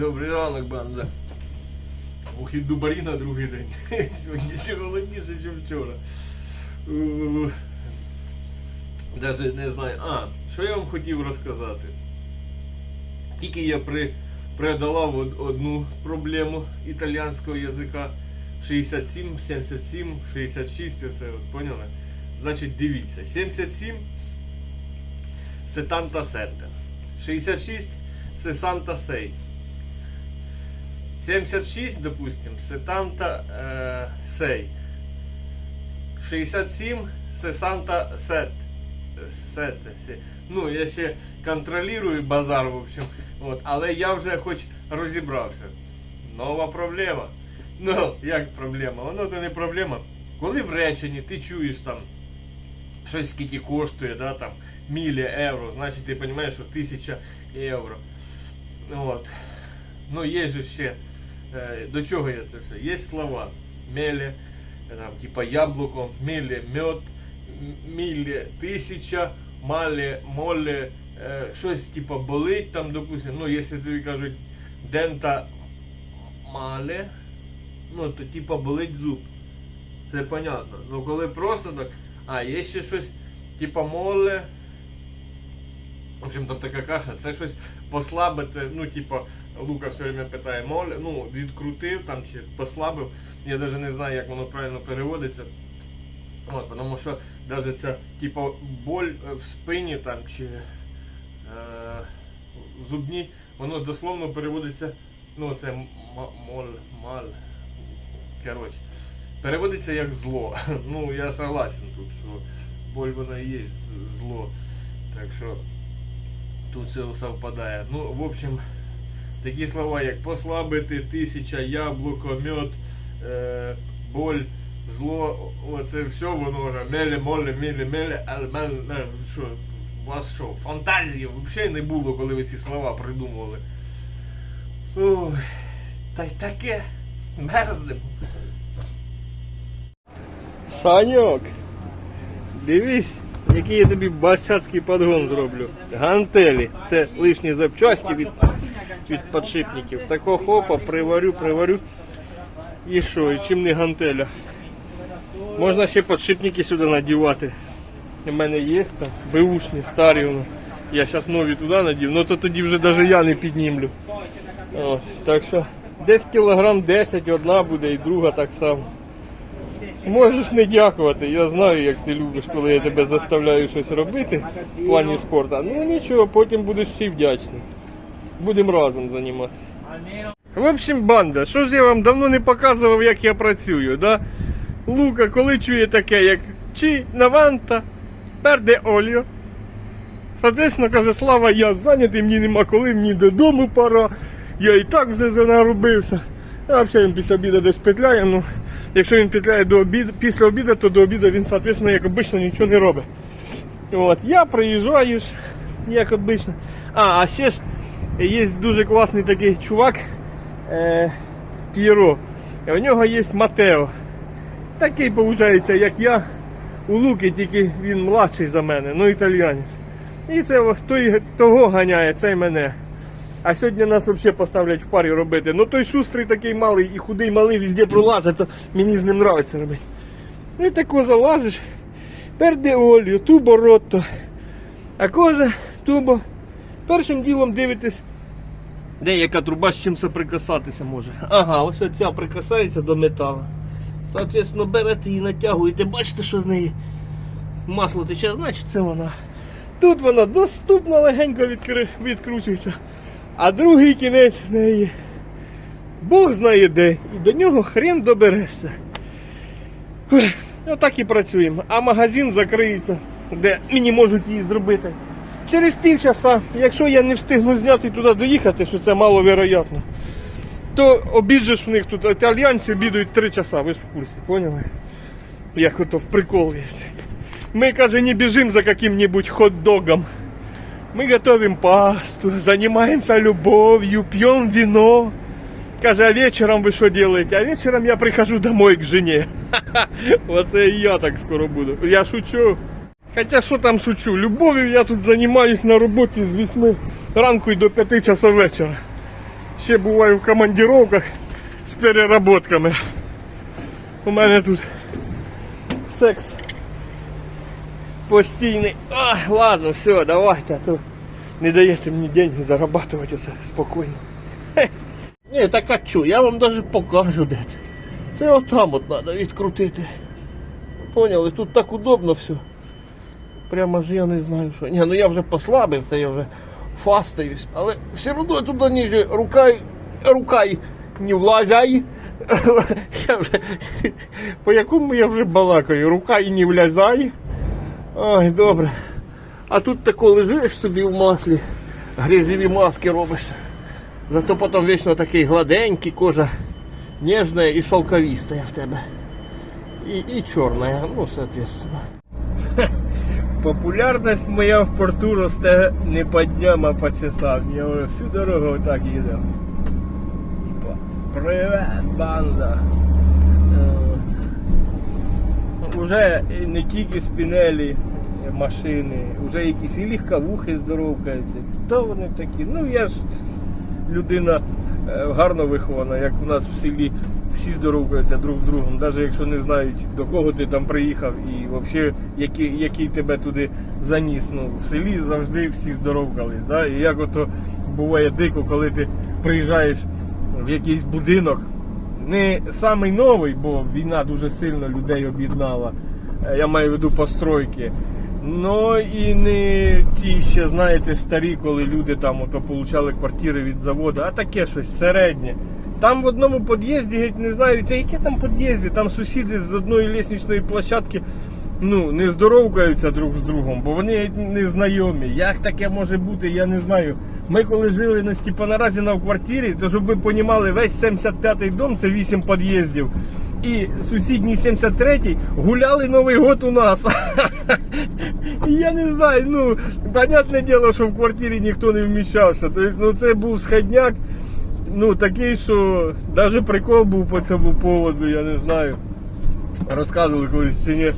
Добрий ранок, банда. Ох, і дубарі на другий день. Сьогодні ще голодніше, ніж вчора. Даже не знаю. А, що я вам хотів розказати? Тільки я при, преодолав одну проблему італійського язика. 67, 77, 66, оце от, поняли? Значить, дивіться, 77 Сетанта Сетте. 66 Сесанта Сей. 76, допустим, Сетанта э, Сей. 67 Сесанта Сет. Сет. Ну, я ще контролюю базар, в общем. От, але я вже хоч розібрався. Нова проблема. Ну, як проблема? Воно то не проблема. Коли в реченні ти чуєш там щось скільки коштує, да, там, мілі євро, значить ти розумієш, що тисяча євро. От. Ну, є же ще. Е, До чого я це все? Є слова. Мелі, е, там, типа яблуко, мілі, мед, м- мілі, тисяча, малі, молі, е, щось типа болить там, допустим. Ну, якщо тобі кажуть дента мале, ну, то типа болить зуб. Це понятно. Ну коли просто так. А, є ще щось, типа моле. В общем, там така каша, це щось послабити, ну, типа, Лука все время питає, моле, ну, відкрутив там чи послабив. Я навіть не знаю, як воно правильно переводиться. От, тому що навіть ця, типа, боль е, в спині там чи е, в зубні, воно дословно переводиться, ну, це моль, маль. Коротше, переводиться як зло. Ну, я согласен тут, що боль вона і є зло. Так що тут все совпадає. Ну, в общем, такі слова, як послабити, тисяча, яблуко, мед, е, боль, зло, оце все воно меле, моле, міле, меле, але меле, меле, що, у вас що, фантазії взагалі не було, коли ви ці слова придумували. Ой, та й таке, мерзнемо. Саньок, дивись, який я тобі басяцький подгон зроблю. Гантелі. Це лишні запчасті від, від подшипників. Такого хопа, приварю, приварю. І що, і чим не гантеля? Можна ще подшипники сюди надівати. У мене є там беушні, старі. воно. Я зараз нові туди надів, ну то тоді вже навіть я не піднімлю. От, так що десь кілограм 10 одна буде і друга так само. Можеш не дякувати. Я знаю, як ти любиш, коли я тебе заставляю щось робити в плані спорту. Ну нічого, потім будеш ще й вдячний. Будемо разом займатися. В общем, банда, що ж я вам давно не показував, як я працюю, да? Лука, коли чує таке, як чи наванта, перде оліо. Соответственно, каже, Слава, я зайнятий, мені нема коли, мені додому пора. Я і так вже занаробився. А взагалі він після обіду десь петляє. Ну, якщо він петляє до обіду, після обіду, то до обіду він, соответственно, як обично, нічого не робить. От, я приїжджаю, як обично. А, а ще ж є дуже класний такий чувак е, П'єро. У нього є Матео. Такий, виходить, як я у Луки, тільки він младший за мене, ну італіянець. І це той того ганяє, цей мене. А сьогодні нас взагалі поставлять в парі робити. Ну той шустрий такий малий і худий малий везде пролазить, то мені з ним подобається робити. Ну і тако залазиш, перде олію, тубо ротто. А коза, тубо. Першим ділом дивитесь, де яка труба з чим соприкасатися може. Ага, ось ця прикасається до металу. Соответственно, берете і натягуєте, бачите, що з неї масло тече, значить це вона. Тут вона доступно легенько відкри... відкручується. А другий кінець в неї. Бог знає де. І до нього хрен доберешся. Отак і працюємо. А магазин закриється, де мені можуть її зробити. Через півчаса, якщо я не встигну зняти туди доїхати, що це маловероятно, то обіджеш в них тут італіянці обідають 3 часа, ви ж в курсі, поняли? Як ото в прикол є. Мы, каже, не бежим за каким-нибудь хот-догом. Мы готовим пасту, занимаемся любовью, пьем вино. Каже, а вечером вы что делаете? А вечером я прихожу домой к жене. Ха-ха, Оце і я так скоро буду. Я шучу. Хотя що там шучу? Любов'ю я тут займаюсь на роботі з 8 ранку і до 5 часов вечора. ще буваю в командировках з переработками. У мене тут секс постійний. А, ладно, все, давайте, а то не даєте мені деньги зарабатувати це спокійно. Хе. Так а чо, я вам даже покажу де це. Це отам от треба відкрутити. Поняли, тут так удобно все. Прямо ж я не знаю що. Ні, ну я вже послабив, це я вже фастаюсь, але все одно туди ніже рука, й- рука не влазяй. Я вже, по якому я вже балакаю, рука і не влязай. Ой, добре. А тут тако лежиш собі в маслі, грязеві маски робиш. Зато потім вічно такий гладенький, кожа ніжна і шелковистая в тебе. І, і чорна, ну, соответственно. Популярність моя в порту росте не по дням, а по часам. Я вже всю дорогу отак їду. Привет, банда. Е, Уже не тільки спінелі машини, вже якісь і легковухи здоровкаються. Хто вони такі? Ну я ж людина е, гарно вихована, як у нас в селі всі здоровкаються друг з другом, навіть якщо не знають до кого ти там приїхав і взагалі який, який тебе туди заніс. Ну, в селі завжди всі здоровкались. Да? І як ото буває дико, коли ти приїжджаєш в якийсь будинок, не самий новий, бо війна дуже сильно людей об'єднала. Е, Я маю в виду постройки. Ну і не ті ще, знаєте, старі, коли люди там ото получали квартири від заводу, а таке щось середнє. Там в одному під'їзді, геть не знаю, та яке там під'їзди, там сусіди з одної лісничної площадки ну, не здоровкаються друг з другом, бо вони геть не знайомі. Як таке може бути, я не знаю. Ми коли жили на Степанаразіна в квартирі, то щоб ви понімали, весь 75-й дом це 8 під'їздів. І сусідній 73-й гуляли Новий год у нас. Я не знаю, ну, понятне діло, що в квартирі ніхто не вміщався. Тобто, ну, це був сходняк, ну, такий, що навіть прикол був по цьому поводу, я не знаю. Розказували колись чи ні.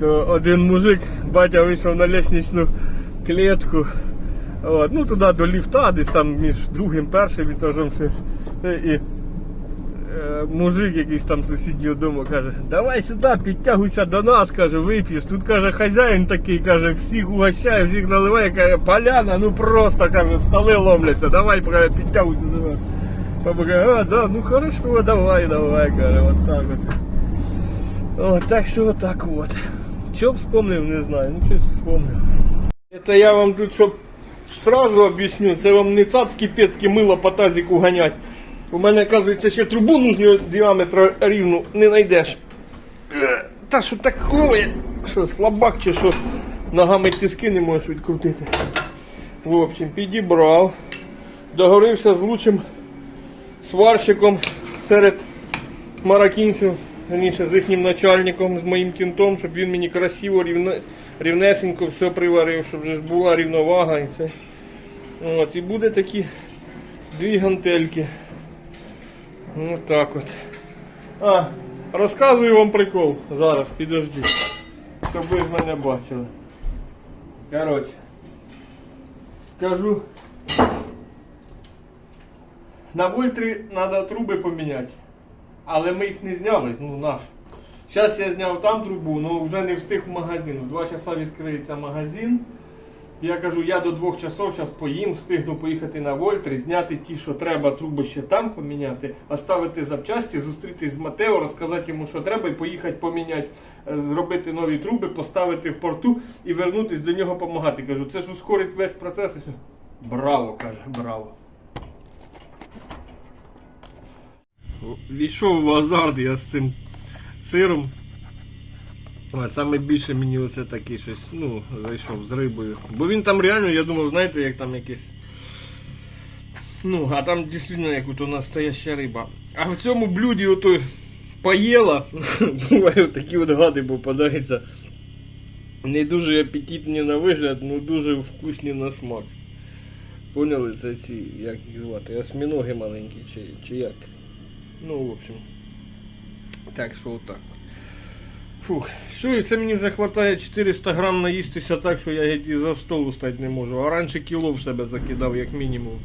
То один мужик, батя вийшов на лестничну клітку. От, ну туди до ліфта, десь там між другим, першим етажом щось. І е, мужик якийсь там сусіднього дому каже, давай сюди, підтягуйся до нас, каже, вип'єш. Тут каже, хазяїн такий, каже, всіх угощає, всіх наливає, каже, поляна, ну просто каже, столи ломляться, давай підтягуйся до нас. Папа а, да, ну хорошо, давай, давай, каже, от так от. О, так що отак от. Що вспомнив, не знаю, ну щось вспомнив. Это я вам тут, щоб сразу об'ясню, це вам не цацькі пецькі мило по тазику ганять. У мене, оказується, ще трубу нужного діаметра рівну не знайдеш. Та що таке? Що, слабак чи що? Ногами тиски не можеш відкрутити. В общем, підібрав. Договорився з лучшим сварщиком серед маракінців, раніше з їхнім начальником, з моїм кінтом, щоб він мені красиво, рівне, рівнесенько все приварив, щоб ж була рівновага і це. От, і буде такі дві гантельки. Ось так от. А, розказую вам прикол зараз, підождіть. Щоб ви мене бачили. Коротше. Кажу. На вольтрі треба труби поміняти. Але ми їх не зняли, ну наш. Зараз я зняв там трубу, але вже не встиг в магазин. В 2 часа відкриється магазин. Я кажу, я до 2 часов зараз поїм, встигну поїхати на вольтрі, зняти ті, що треба, труби ще там поміняти, оставити запчасті, зустрітись з Матео, розказати йому, що треба, і поїхати поміняти, е, зробити нові труби, поставити в порту і вернутись до нього допомагати. Кажу, це ж ускорить весь процес. Браво, каже, браво. Війшов в азарт я з цим сиром. А саме більше мені оце таке щось, ну, зайшов з рибою. Бо він там реально, я думав, знаєте, як там якесь. Ну, а там дійсно як от у нас риба. А в цьому блюді ото поїла. Бувають такі от гади попадаються. Не дуже апетитні на вигляд, ну дуже вкусні на смак. Поняли це ці, як їх звати? Осьміноги маленькі чи, чи як? Ну, в общем. Так що отак. Фух, все, і це мені вже вистачає 400 грам наїстися так, що я і за столу стати не можу. А раніше кіло в себе закидав, як мінімум.